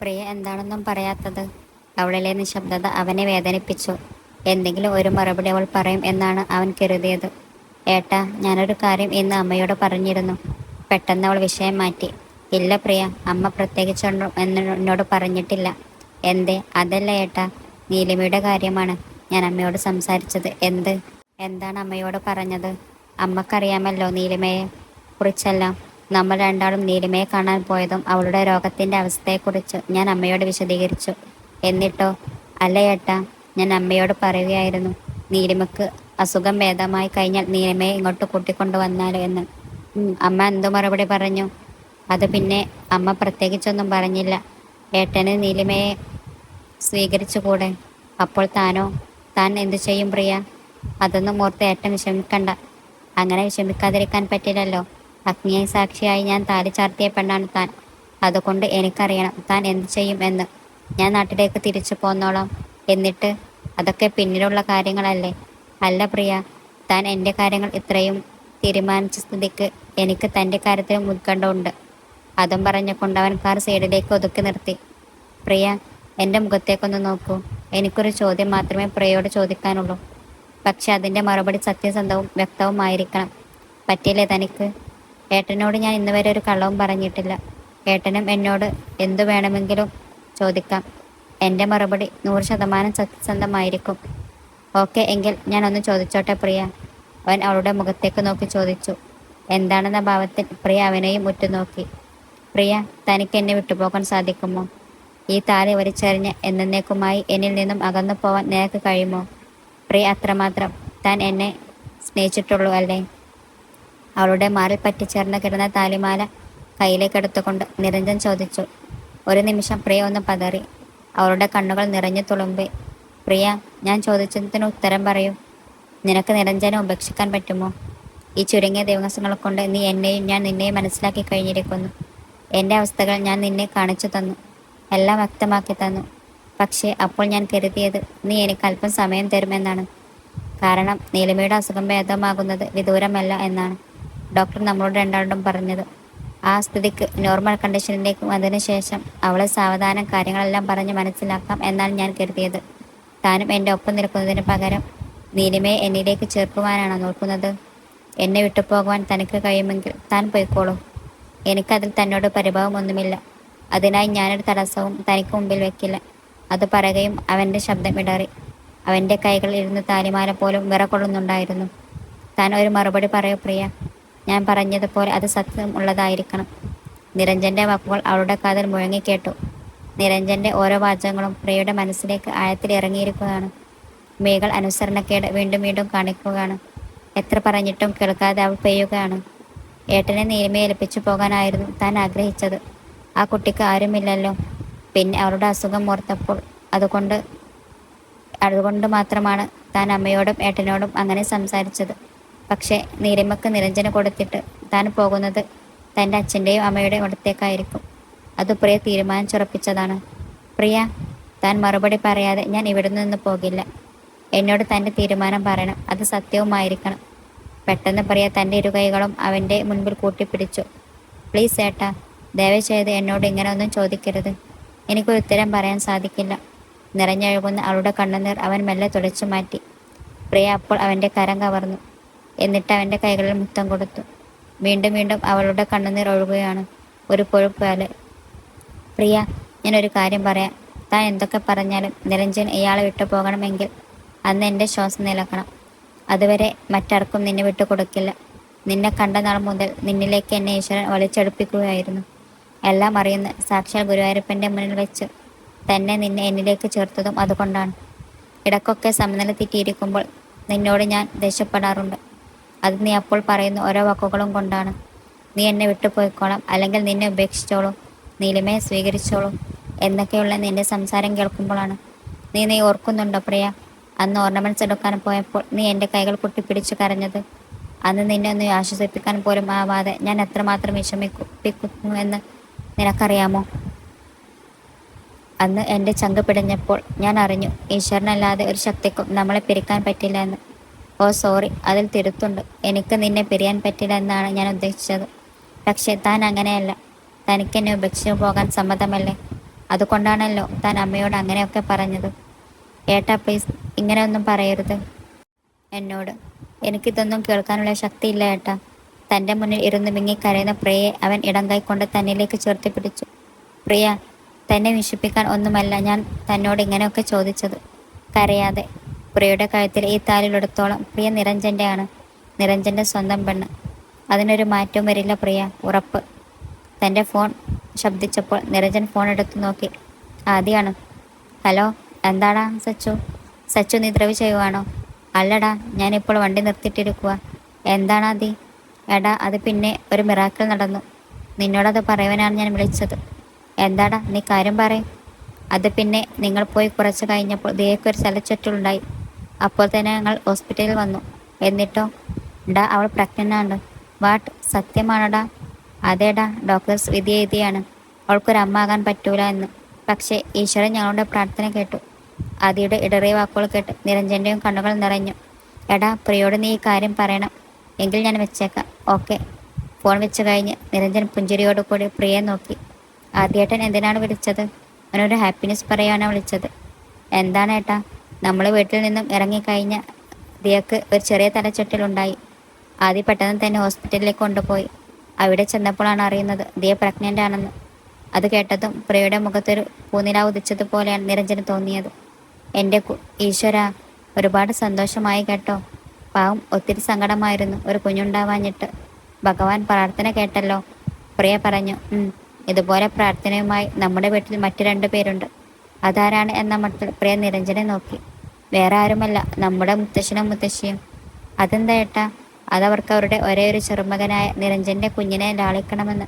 പ്രിയ എന്താണെന്നും പറയാത്തത്? അവളിലെ നിശബ്ദത അവനെ വേദനിപ്പിച്ചു. എന്തെങ്കിലും ഒരു മറുപടി അവൾ പറയും എന്നാണ് അവൻ കരുതിയത്. ഏട്ടാ ഞാനൊരു കാര്യം ഇന്ന് അമ്മയോട് പറഞ്ഞിരുന്നു. പെട്ടെന്ന് അവൾ വിഷയം മാറ്റി. ഇല്ല പ്രിയ അമ്മ പ്രത്യേകിച്ചൊന്നും എന്ന് എന്നോട് പറഞ്ഞിട്ടില്ല. എന്തേ? അതല്ല ഏട്ടാ നീലിമയുടെ കാര്യമാണ്. ഞാൻ അമ്മയോട് സംസാരിച്ചത്. എന്ത്? എന്താണ് അമ്മയോട് പറഞ്ഞത്? അമ്മക്കറിയാമല്ലോ നീലിമയെ കുറിച്ചെല്ലാം. നമ്മൾ രണ്ടാളും നീലിമയെ കാണാൻ പോയതും അവളുടെ രോഗത്തിന്റെ അവസ്ഥയെക്കുറിച്ച് ഞാൻ അമ്മയോട് വിശദീകരിച്ചു. എന്നിട്ടോ? അല്ല ഏട്ടാ ഞാൻ അമ്മയോട് പറയുകയായിരുന്നു. നീലിമക്ക് അസുഖം ഭേദമായി കഴിഞ്ഞാൽ നീലിമയെ ഇങ്ങോട്ട് കൂട്ടിക്കൊണ്ടുവന്നാലോ എന്ന്. അമ്മ എന്തോ മറുപടി പറഞ്ഞു? അത് പിന്നെ അമ്മ പ്രത്യേകിച്ചൊന്നും പറഞ്ഞില്ല. ഏട്ടന് നീലിമയെ സ്വീകരിച്ചുകൂടെ? അപ്പോൾ താനോ? താൻ എന്തു ചെയ്യും പ്രിയ? അതൊന്നും ഓർത്ത് ഏട്ടൻ വിഷമിക്കണ്ട. അങ്ങനെ വിഷമിക്കാതിരിക്കാൻ പറ്റില്ലല്ലോ. അഗ്നിയായി സാക്ഷിയായി ഞാൻ താലി ചാർത്തിയ പെണ്ണാണ് താൻ. അതുകൊണ്ട് എനിക്കറിയണം താൻ എന്ത് ചെയ്യും എന്ന്. ഞാൻ നാട്ടിലേക്ക് തിരിച്ചു പോന്നോളാം. എന്നിട്ട്? അതൊക്കെ പിന്നിലുള്ള കാര്യങ്ങളല്ലേ? അല്ല പ്രിയ താൻ എന്റെ കാര്യങ്ങൾ ഇത്രയും തീരുമാനിച്ച സ്ഥിതിക്ക് എനിക്ക് തന്റെ കാര്യത്തിലും ഉത്കണ്ഠ ഉണ്ട് അതും പറഞ്ഞുകൊണ്ട് അവൻ കാർ സൈഡിലേക്ക് ഒതുക്കി നിർത്തി. പ്രിയ എന്റെ മുഖത്തേക്കൊന്ന് നോക്കൂ. എനിക്കൊരു ചോദ്യം മാത്രമേ പ്രിയയോട് ചോദിക്കാനുള്ളൂ. പക്ഷെ അതിന്റെ മറുപടി സത്യസന്ധവും വ്യക്തവുമായിരിക്കണം. പറ്റിയില്ലേ തനിക്ക്? ഏട്ടനോട് ഞാൻ ഇന്ന് വരെ ഒരു കള്ളവും പറഞ്ഞിട്ടില്ല. ഏട്ടനും എന്നോട് എന്തു വേണമെങ്കിലും ചോദിക്കാം. എന്റെ മറുപടി നൂറ് ശതമാനം സത്യസന്ധമായിരിക്കും. ഓക്കെ എങ്കിൽ ഞാൻ ഒന്ന് ചോദിച്ചോട്ടെ പ്രിയ. അവൻ അവളുടെ മുഖത്തേക്ക് നോക്കി ചോദിച്ചു. എന്താണെന്ന ഭാവത്തിൽ പ്രിയ അവനെയും ഉറ്റുനോക്കി. പ്രിയ തനിക്ക് എന്നെ വിട്ടുപോകാൻ സാധിക്കുമോ? ഈ താലി വലിച്ചെറിഞ്ഞ് എന്നേക്കുമായി എന്നിൽ നിന്നും അകന്നു പോവാൻ നിനക്ക് കഴിയുമോ? പ്രിയ അത്രമാത്രം. താൻ എന്നെ സ്നേഹിച്ചിട്ടുള്ളൂ അല്ലേ? അവളുടെ മാറിൽ പറ്റിച്ചേർന്ന് കിടന്ന താലിമാല കയ്യിലേക്ക് എടുത്തുകൊണ്ട് നിരഞ്ജൻ ചോദിച്ചു ഒരു നിമിഷം പ്രിയ ഒന്ന് പതറി. അവളുടെ കണ്ണുകൾ നിറഞ്ഞു തുളുമ്പി പ്രിയ ഞാൻ ചോദിച്ചതിന് ഉത്തരം പറയൂ. നിനക്ക് നിരഞ്ജനെ ഉപേക്ഷിക്കാൻ പറ്റുമോ? ഈ ചുരുങ്ങിയ ദിവസങ്ങൾ കൊണ്ട് നീ എന്നെയും ഞാൻ നിന്നെയും മനസ്സിലാക്കി കഴിഞ്ഞിരിക്കുന്നു. എന്റെ അവസ്ഥകൾ ഞാൻ നിന്നെ കാണിച്ചു തന്നു എല്ലാം വ്യക്തമാക്കി തന്നു. പക്ഷേ അപ്പോൾ ഞാൻ കരുതിയത് നീ എനിക്ക് അല്പം സമയം തരുമെന്നാണ്. കാരണം നീലിമയുടെ അസുഖം ഭേദമാകുന്നത് വിദൂരമല്ല എന്നാണ്. ഡോക്ടർ നമ്മളോട് രണ്ടാളോടും പറഞ്ഞത്. ആ സ്ഥിതിക്ക് നോർമൽ കണ്ടീഷനിലേക്ക് വന്നതിന് ശേഷം അവളെ സാവധാനം കാര്യങ്ങളെല്ലാം പറഞ്ഞ് മനസ്സിലാക്കാം എന്നാണ് ഞാൻ കരുതിയത്. താനും എന്റെ ഒപ്പം നിൽക്കുന്നതിന് പകരം നീലിമയെ എന്നിലേക്ക് ചേർക്കുവാനാണ് നോക്കുന്നത്? എന്നെ വിട്ടുപോകുവാൻ തനിക്ക് കഴിയുമെങ്കിൽ താൻ പോയിക്കോളൂ. എനിക്കതിൽ തന്നോട് പരിഭവമൊന്നുമില്ല അതിനായി ഞാനൊരു തടസ്സവും തനിക്ക് മുമ്പിൽ വെക്കില്ല. അത് പറയുകയും അവന്റെ ശബ്ദം ഇടറി. അവന്റെ കൈകളിൽ ഇരുന്ന് താലിമാല പോലും വിറകൊള്ളുന്നുണ്ടായിരുന്നു. താൻ ഒരു മറുപടി പറയൂ പ്രിയ. ഞാൻ പറഞ്ഞതുപോലെ അത് സത്യം ഉള്ളതായിരിക്കണം. നിരഞ്ജന്റെ വാക്കുകൾ അവളുടെ കാതിൽ മുഴങ്ങിക്കേട്ടു. നിരഞ്ജന്റെ ഓരോ വാചകങ്ങളും പ്രിയയുടെ മനസ്സിലേക്ക് ആഴത്തിൽ ഇറങ്ങിയിരിക്കുകയാണ്. മേകൾ അനുസരണക്കേട് വീണ്ടും വീണ്ടും കാണിക്കുകയാണ്. എത്ര പറഞ്ഞിട്ടും കേൾക്കാതെ അവൾ പെയ്യുകയാണ്. ഏട്ടനെ നീലിമയെ ഏൽപ്പിച്ചു പോകാനായിരുന്നു താൻ ആഗ്രഹിച്ചത്. ആ കുട്ടിക്ക് ആരുമില്ലല്ലോ. പിന്നെ അവളുടെ അസുഖം ഓർത്തപ്പോൾ അതുകൊണ്ട് അതുകൊണ്ട് മാത്രമാണ് താൻ അമ്മയോടും ഏട്ടനോടും അങ്ങനെ സംസാരിച്ചത്. പക്ഷേ നീലിമക്ക് നിരഞ്ജന കൊടുത്തിട്ട് താൻ പോകുന്നത് തന്റെ അച്ഛന്റെയും അമ്മയുടെയും അടുത്തേക്കായിരിക്കും. അത് പ്രിയ തീരുമാനിച്ചുറപ്പിച്ചതാണ് പ്രിയ താൻ മറുപടി പറയാതെ ഞാൻ ഇവിടെ നിന്ന് പോകില്ല. എന്നോട് തന്റെ തീരുമാനം പറയണം. അത് സത്യവുമായിരിക്കണം. പെട്ടെന്ന് പ്രിയ തന്റെ ഇരു കൈകളും അവന്റെ മുൻപിൽ കൂട്ടിപ്പിടിച്ചു. പ്ലീസ് ഏട്ടാ ദയവ് ചെയ്ത് എന്നോട് ഇങ്ങനെ ഒന്നും ചോദിക്കരുത്. എനിക്കൊരു ഉത്തരം പറയാൻ സാധിക്കില്ല. നിറഞ്ഞൊഴുകുന്ന അവളുടെ കണ്ണുനീർ അവൻ മെല്ലെ തുടച്ചു മാറ്റി. പ്രിയ അപ്പോൾ അവന്റെ കരം കവർന്നു. എന്നിട്ട് അവന്റെ കൈകളിൽ മുത്തം കൊടുത്തു. വീണ്ടും വീണ്ടും അവളുടെ കണ്ണുനീർ ഒഴുകുകയാണ്. ഒരു പൊഴുപ്പാൽ പ്രിയ ഞാനൊരു കാര്യം പറയാം. താൻ എന്തൊക്കെ പറഞ്ഞാലും നിരഞ്ജൻ ഇയാളെ വിട്ടു പോകണമെങ്കിൽ അന്ന് എന്റെ ശ്വാസം നിലക്കണം. അതുവരെ മറ്റാർക്കും നിന്നെ വിട്ടു കൊടുക്കില്ല. നിന്നെ കണ്ട നാൾ മുതൽ നിന്നിലേക്ക് എന്നെ ഈശ്വരൻ വലിച്ചെടുപ്പിക്കുകയായിരുന്നു. എല്ലാം അറിയുന്ന സാക്ഷാൽ ഗുരുവായൂരപ്പന്റെ മുന്നിൽ വെച്ച് തന്നെ നിന്നെ എന്നിലേക്ക് ചേർത്തതും അതുകൊണ്ടാണ്. ഇടക്കൊക്കെ സമനില തെറ്റിയിരിക്കുമ്പോൾ നിന്നോട് ഞാൻ ദേഷ്യപ്പെടാറുണ്ട്. അത് നീ അപ്പോൾ പറയുന്ന ഓരോ വാക്കുകളും കൊണ്ടാണ്. നീ എന്നെ വിട്ടുപോയിക്കോളാം. അല്ലെങ്കിൽ നിന്നെ ഉപേക്ഷിച്ചോളൂ. നീലിമയെ സ്വീകരിച്ചോളൂ. എന്നൊക്കെയുള്ള നിന്റെ സംസാരം കേൾക്കുമ്പോഴാണ്. നീ നീ ഓർക്കുന്നുണ്ടോ പ്രിയ? അന്ന് ഓർണമെന്റ്സ് എടുക്കാൻ പോയപ്പോൾ നീ എന്റെ കൈകൾ കുട്ടിപ്പിടിച്ച് കരഞ്ഞത്. അന്ന് നിന്നെ ഒന്ന് ആശ്വസിപ്പിക്കാൻ പോലും ആവാതെ ഞാൻ എത്രമാത്രം വിഷമിപ്പിക്കുന്നു എന്ന് നിനക്കറിയാമോ? അന്ന് എന്റെ ചങ്ക് പിടഞ്ഞപ്പോൾ ഞാൻ അറിഞ്ഞു ഈശ്വരനല്ലാതെ ഒരു ശക്തിക്കും നമ്മളെ പിരിക്കാൻ പറ്റില്ല എന്ന്. ഓ സോറി. അതിൽ തിരുത്തുണ്ട്. എനിക്ക് നിന്നെ പിരിയാൻ പറ്റില്ല എന്നാണ് ഞാൻ ഉദ്ദേശിച്ചത്. പക്ഷേ താൻ അങ്ങനെയല്ല. തനിക്ക് എന്നെ ഉപേക്ഷിച്ചു പോകാൻ സമ്മതമല്ലേ? അതുകൊണ്ടാണല്ലോ താൻ അമ്മയോട് അങ്ങനെയൊക്കെ പറഞ്ഞത്. ഏട്ടാ പ്ലീസ് ഇങ്ങനെയൊന്നും പറയരുത്. എന്നോട്. എനിക്കിതൊന്നും കേൾക്കാനുള്ള ശക്തിയില്ല ഏട്ടാ. തന്റെ മുന്നിൽ ഇരുന്ന് മിങ്ങി കരയുന്ന പ്രിയയെ അവൻ ഇടം കൈക്കൊണ്ട് തന്നിലേക്ക് ചേർത്തി പിടിച്ചു. പ്രിയ തന്നെ വിഷിപ്പിക്കാൻ ഒന്നുമല്ല ഞാൻ തന്നോട് ഇങ്ങനെയൊക്കെ ചോദിച്ചത്. കരയാതെ. പ്രിയയുടെ കഴുത്തിൽ ഈ താലിലെടുത്തോളം പ്രിയ നിരഞ്ജന്റെ ആണ് നിരഞ്ജന്റെ സ്വന്തം പെണ്ണ്. അതിനൊരു മാറ്റവും വരില്ല പ്രിയ. ഉറപ്പ്. തന്റെ ഫോൺ ശബ്ദിച്ചപ്പോൾ നിരഞ്ജൻ ഫോൺ എടുത്തു നോക്കി. ആദ്യമാണ് ഹലോ എന്താടാ സച്ചു? സച്ചു നീ ദ്രവി ചെയ്യുവാണോ? അല്ലടാ ഞാനിപ്പോൾ വണ്ടി നിർത്തിയിട്ടിരിക്കുക എന്താണ് ആദി? എടാ അത് പിന്നെ ഒരു മിറാക്കൽ നടന്നു. നിന്നോടത് പറയുവാനാണ് ഞാൻ വിളിച്ചത്. എന്താടാ നീ കാര്യം പറയും. അത് പിന്നെ നിങ്ങൾ പോയി കുറച്ച് കഴിഞ്ഞപ്പോൾ ദേഹക്കൊരു ചലച്ചുറ്റലുണ്ടായി അപ്പോൾ തന്നെ ഞങ്ങൾ ഹോസ്പിറ്റലിൽ വന്നു. എന്നിട്ടോ ഡാ അവൾ പ്രഗ്നന്റാണ് വാട്ട് സത്യമാണോടാ? അതേടാ ഡോക്ടേഴ്സ് വിധി എഴുതിയാണ്. അവൾക്കൊരു അമ്മ ആകാൻ പറ്റൂല എന്ന്. പക്ഷേ ഈശ്വരൻ ഞങ്ങളുടെ പ്രാർത്ഥന കേട്ടു. ആദിയുടെ ഇടറിയ വാക്കുകൾ കേട്ട് നിരഞ്ജന്റെയും കണ്ണുകൾ നിറഞ്ഞു. എടാ പ്രിയോട് നീ ഈ കാര്യം പറയണം. എങ്കിൽ ഞാൻ വെച്ചേക്കാം. ഓക്കെ. ഫോൺ വെച്ച് കഴിഞ്ഞ് നിരഞ്ജൻ പുഞ്ചിരിയോട് കൂടി പ്രിയെ നോക്കി. ആദ്യേട്ടൻ എന്തിനാണ് വിളിച്ചത്? അവനൊരു ഹാപ്പിനെസ് പറയാനാണ് വിളിച്ചത്. എന്താണ് ഏട്ടാ? നമ്മൾ വീട്ടിൽ നിന്നും ഇറങ്ങിക്കഴിഞ്ഞ ദിയക്ക് ഒരു ചെറിയ തലച്ചൊട്ടിലുണ്ടായി. ആദ്യം പെട്ടെന്ന് തന്നെ ഹോസ്പിറ്റലിലേക്ക് കൊണ്ടുപോയി. അവിടെ ചെന്നപ്പോഴാണ് അറിയുന്നത് ദിയ പ്രഗ്നന്റ് ആണെന്ന്. അത് കേട്ടതും പ്രിയയുടെ മുഖത്തൊരു പൂനില ഉദിച്ചതുപോലെയാണ് നിരഞ്ജന് തോന്നിയത്. എന്റെ ഈശ്വര ഒരുപാട് സന്തോഷമായി കേട്ടോ. പാവം ഒത്തിരി സങ്കടമായിരുന്നു ഒരു കുഞ്ഞുണ്ടാവാഞ്ഞിട്ട്. ഭഗവാൻ പ്രാർത്ഥന കേട്ടല്ലോ. പ്രിയ പറഞ്ഞു ഇതുപോലെ പ്രാർത്ഥനയുമായി നമ്മുടെ വീട്ടിൽ മറ്റു രണ്ടു പേരുണ്ട് അതാരാണ് എന്ന മട്ടിൽ പ്രിയ നിരഞ്ജനെ നോക്കി. വേറെ ആരുമല്ല നമ്മുടെ മുത്തശ്ശനും മുത്തശ്ശിയും. അതെന്താ ഏട്ടാ? അതവർക്ക് അവരുടെ ഒരേ ഒരു ചെറുമകനായ നിരഞ്ജന്റെ കുഞ്ഞിനെ ലാളിക്കണമെന്ന്.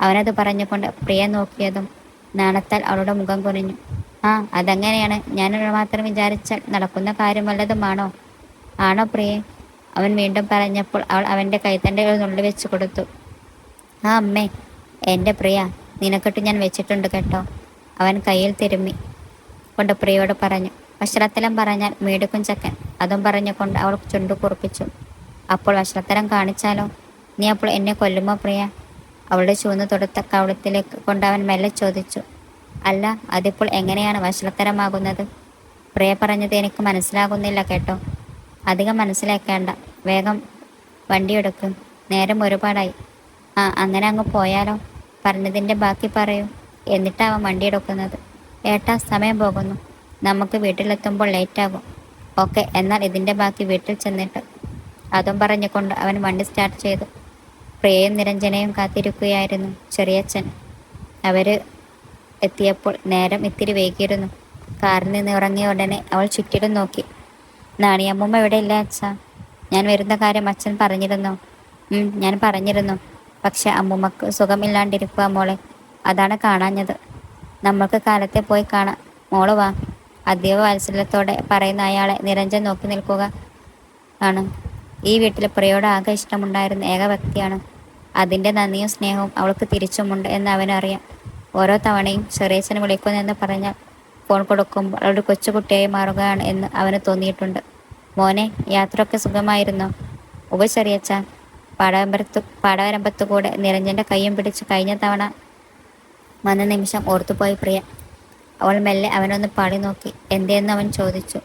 അവനത് പറഞ്ഞുകൊണ്ട് പ്രിയ നോക്കിയതും നാണത്താൽ അവളുടെ മുഖം കുനിഞ്ഞു ആ അതങ്ങനെയാണ്? ഞാൻ മാത്രം വിചാരിച്ചാൽ നടക്കുന്ന കാര്യം വല്ലതുമാണോ? ആണോ പ്രിയെ? അവൻ വീണ്ടും പറഞ്ഞപ്പോൾ അവൾ അവന്റെ കൈത്തന്റെ നുള്ളി വെച്ച് കൊടുത്തു. ആ അമ്മേ എന്റെ പ്രിയ നിനക്കിട്ട് ഞാൻ വെച്ചിട്ടുണ്ട് കേട്ടോ. അവൻ കയ്യിൽ തിരുമ്മി കൊണ്ട് പ്രിയയോട് പറഞ്ഞു. വസ്ത്രത്തലം പറഞ്ഞാൽ മീടുക്കും ചക്കൻ. അതും പറഞ്ഞുകൊണ്ട് അവൾ ചുണ്ടു കുറിപ്പിച്ചു. അപ്പോൾ വസ്ത്രത്തലം കാണിച്ചാലോ? നീ അപ്പോൾ എന്നെ കൊല്ലുമോ പ്രിയ? അവളുടെ ചൂന്ന് തൊടുത്ത കവളത്തിലേക്ക് കൊണ്ട് അവൻ മെല്ലെ ചോദിച്ചു. അല്ല അതിപ്പോൾ എങ്ങനെയാണ് വഷളത്തരമാകുന്നത് പ്രിയ പറഞ്ഞത് എനിക്ക് മനസ്സിലാകുന്നില്ല കേട്ടോ. അധികം മനസ്സിലാക്കേണ്ട. വേഗം വണ്ടിയെടുക്കും. നേരം ഒരുപാടായി. ആ അങ്ങനെ അങ്ങ് പോയാലോ? പറഞ്ഞതിന്റെ ബാക്കി പറയൂ. എന്നിട്ടാവാം വണ്ടിയെടുക്കുന്നത്. ഏട്ടാ സമയം പോകുന്നു. നമുക്ക് വീട്ടിലെത്തുമ്പോൾ ലേറ്റാകും. ഓക്കെ എന്നാൽ ഇതിന്റെ ബാക്കി വീട്ടിൽ ചെന്നിട്ട്. അതും പറഞ്ഞുകൊണ്ട് അവൻ വണ്ടി സ്റ്റാർട്ട് ചെയ്തു. പ്രിയയും നിരഞ്ജനയും കാത്തിരിക്കുകയായിരുന്നു. ചെറിയച്ഛൻ അവർ എത്തിയപ്പോൾ നേരം ഇത്തിരി വൈകിയിരുന്നു. കാറിൽ നിന്ന് ഇറങ്ങിയ ഉടനെ അവൾ ചുറ്റിലും നോക്കി. നാണിയമ്മൂമ്മ എവിടെ ഇല്ല അച്ഛാ? ഞാൻ വരുന്ന കാര്യം അച്ഛൻ പറഞ്ഞിരുന്നു. ഞാൻ പറഞ്ഞിരുന്നു. പക്ഷെ അമ്മൂമ്മക്ക് സുഖമില്ലാണ്ടിരിക്കുക മോളെ. അതാണ് കാണാഞ്ഞത്. നമ്മൾക്ക് കാലത്തെ പോയി കാണാം. മോൾ വാ. അതീവ വാത്സല്യത്തോടെ പറയുന്ന അയാളെ നിരഞ്ജൻ നോക്കി നിൽക്കുക ആണ്. ഈ വീട്ടിൽ പ്രിയോട് ആകെ ഇഷ്ടമുണ്ടായിരുന്ന ഏക വ്യക്തിയാണ്. അതിന്റെ നന്ദിയും സ്നേഹവും അവൾക്ക് തിരിച്ചുമുണ്ട് എന്ന് അവനറിയാം. ഓരോ തവണയും ചെറിയച്ഛൻ വിളിക്കുന്നെന്ന് പറഞ്ഞാൽ ഫോൺ കൊടുക്കുമ്പോൾ അവളുടെ കൊച്ചുകുട്ടിയായി മാറുകയാണ് എന്ന് അവന് തോന്നിയിട്ടുണ്ട്. മോനെ യാത്രയൊക്കെ സുഖമായിരുന്നോ? ഉപ ചെറിയച്ച പടവരമ്പരത്ത് പാടവരമ്പത്തു കൂടെ നിരഞ്ജന്റെ കയ്യും പിടിച്ച് കഴിഞ്ഞ തവണ വന്ന നിമിഷം ഓർത്തുപോയി പ്രിയ. അവൾ മെല്ലെ അവനൊന്ന് പാടി നോക്കി. എന്തേന്ന്? അവൻ ചോദിച്ചു.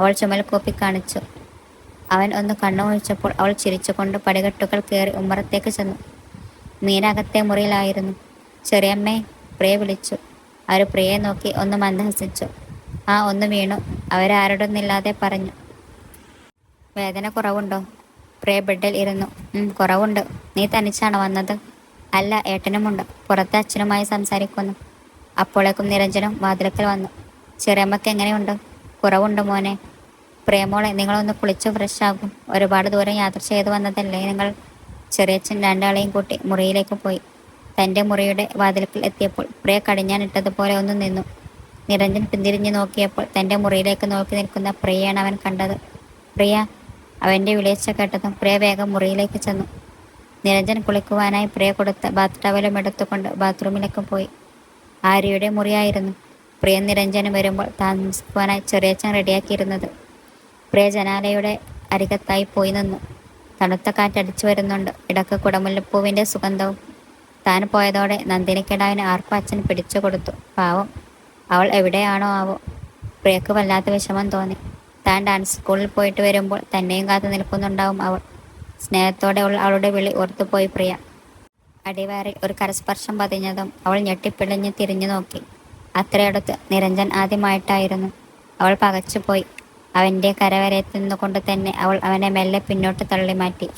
അവൾ ചുമൽ കോപ്പി കാണിച്ചു. അവൻ ഒന്ന് കണ്ണുമൊഴിച്ചപ്പോൾ അവൾ ചിരിച്ചുകൊണ്ട് പടികെട്ടുകൾ കയറി ഉമ്മറത്തേക്ക് ചെന്നു. മീനകത്തെ മുറിയിലായിരുന്നു. ചെറിയമ്മേ പ്രിയ വിളിച്ചു. അവർ പ്രിയെ നോക്കി ഒന്ന് മന്ദഹസിച്ചു. ആ ഒന്ന് വീണു. അവരാരോടൊന്നില്ലാതെ പറഞ്ഞു. വേദന കുറവുണ്ടോ? പ്രിയ ബെഡിൽ ഇരുന്നു. കുറവുണ്ട്. നീ തനിച്ചാണോ വന്നത്? അല്ല ഏട്ടനുമുണ്ട്. പുറത്തെ അച്ഛനുമായി സംസാരിക്കുന്നു. അപ്പോഴേക്കും നിരഞ്ജനും വാതിലക്കൽ വന്നു. ചെറിയമ്മക്ക് എങ്ങനെയുണ്ട്? കുറവുണ്ട് മോനെ? പ്രേമോളെ നിങ്ങളൊന്ന് കുളിച്ച് ഫ്രഷ് ആകും. ഒരുപാട് ദൂരം യാത്ര ചെയ്തു വന്നതല്ലേ നിങ്ങൾ? ചെറിയച്ഛൻ രണ്ടാളെയും കൂട്ടി മുറിയിലേക്ക് പോയി. തന്റെ മുറിയുടെ വാതിൽക്കൽ എത്തിയപ്പോൾ പ്രിയ കടിഞ്ഞാനിട്ടതുപോലെ ഒന്ന് നിന്നു. നിരഞ്ജൻ പിന്തിരിഞ്ഞു നോക്കിയപ്പോൾ തന്റെ മുറിയിലേക്ക് നോക്കി നിൽക്കുന്ന പ്രിയയാണ് അവൻ കണ്ടത്. പ്രിയ അവന്റെ വിളിച്ച കേട്ടതും പ്രിയ വേഗം മുറിയിലേക്ക് ചെന്നു. നിരഞ്ജൻ കുളിക്കുവാനായി പ്രിയ കൊടുത്ത ബാത്ത് ടവലും എടുത്തുകൊണ്ട് ബാത്റൂമിലേക്ക് പോയി. ആര്യയുടെ മുറിയായിരുന്നു. പ്രിയ നിരഞ്ജനം വരുമ്പോൾ താമസിക്കുവാനായി ചെറിയച്ഛൻ റെഡിയാക്കിയിരുന്നത്. പ്രിയ ജനാലയുടെ അരികത്തായി പോയി നിന്നു. തണുത്ത കാറ്റടിച്ചു വരുന്നുണ്ട്. ഇടയ്ക്ക് കുടമുല്ലപ്പൂവിന്റെ സുഗന്ധവും. താൻ പോയതോടെ നന്ദിനിക്കിടാവിന് ആർക്കും അച്ഛൻ പിടിച്ചു കൊടുത്തു. പാവം. അവൾ എവിടെയാണോ ആവോ? പ്രിയക്ക് വല്ലാത്ത വിഷമം തോന്നി. താൻ ഡാൻസ് സ്കൂളിൽ പോയിട്ട് വരുമ്പോൾ തന്നെയും കാത്തു നിൽക്കുന്നുണ്ടാവും അവൾ. സ്നേഹത്തോടെ അവളുടെ വിളി ഓർത്തുപോയി പ്രിയ. അടിവയറിൽ ഒരു കരസ്പർശം പതിഞ്ഞതും അവൾ ഞെട്ടിപ്പിളിഞ്ഞ് തിരിഞ്ഞു നോക്കി. അത്രയടുത്ത് നിരഞ്ജൻ ആദ്യമായിട്ടായിരുന്നു. അവൾ പകച്ചുപോയി. അവന്റെ കരവരെ കൊണ്ട് തന്നെ അവൾ അവനെ മെല്ലെ പിന്നോട്ട് തള്ളി മാറ്റി